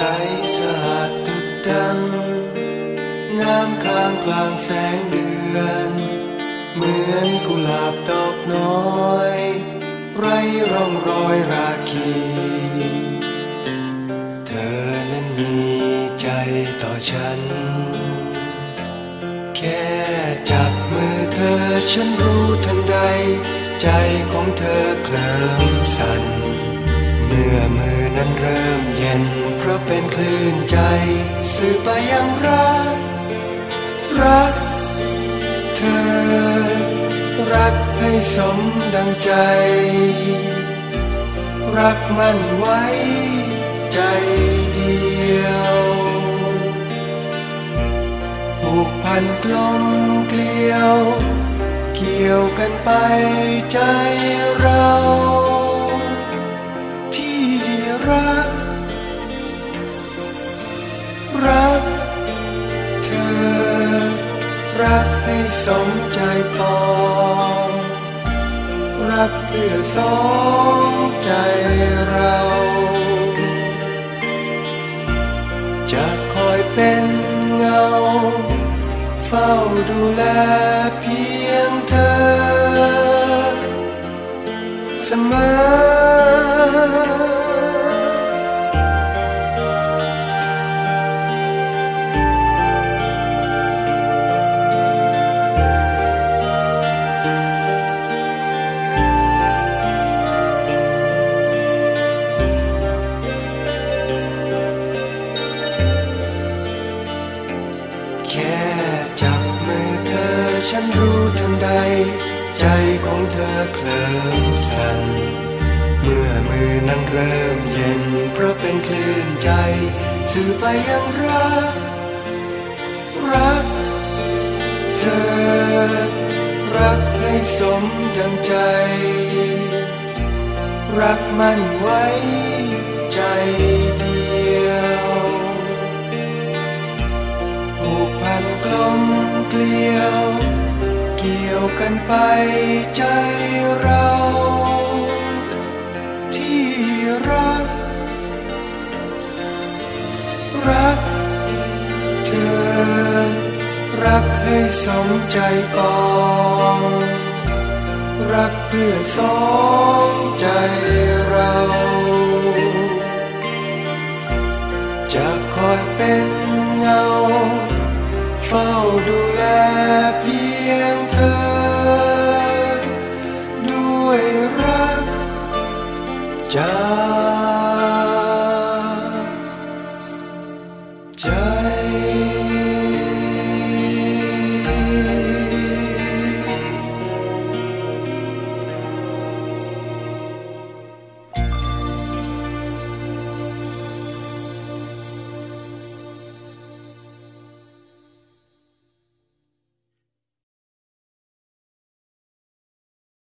ใสสะอาดดุดดัง งามข้างกลางแสงเดือน เหมือนกุหลาบดอกน้อย ไรร่องรอยราคีเธอนั้นมีใจต่อฉัน แค่จับมือเธอฉันรู้ทันใด ใจของเธอเคลิ้มสั่นเมื่อมือ นั้นเริ่มเย็นเพราะเป็นคลื่นใจ สื่อไปยังรัก รักเธอ รักให้สมดังใจ รักมันไว้ใจเดียวผูกพันกลมเกลียว เกี่ยวกันไปใจเรา สมใจปองรักเพื่อสองใจเราจะคอยเป็นเงา เฝ้าดูแลเพียงเธอ เสมอ ฉันรู้ทันใด ใจของเธอเคลิ้มสั่นเมื่อมือนั้นเริ่มเย็น เพราะเป็นคลื่นใจ สื่อไปยังรัก รัก เธอ รักให้สมดังใจ รักมันไว้ใจดี กันไปใจเรา ที่รัก รักเธอ รักให้สมใจปองรักเพื่อสองใจเราจะคอยเป็นเงา เฝ้าดู Just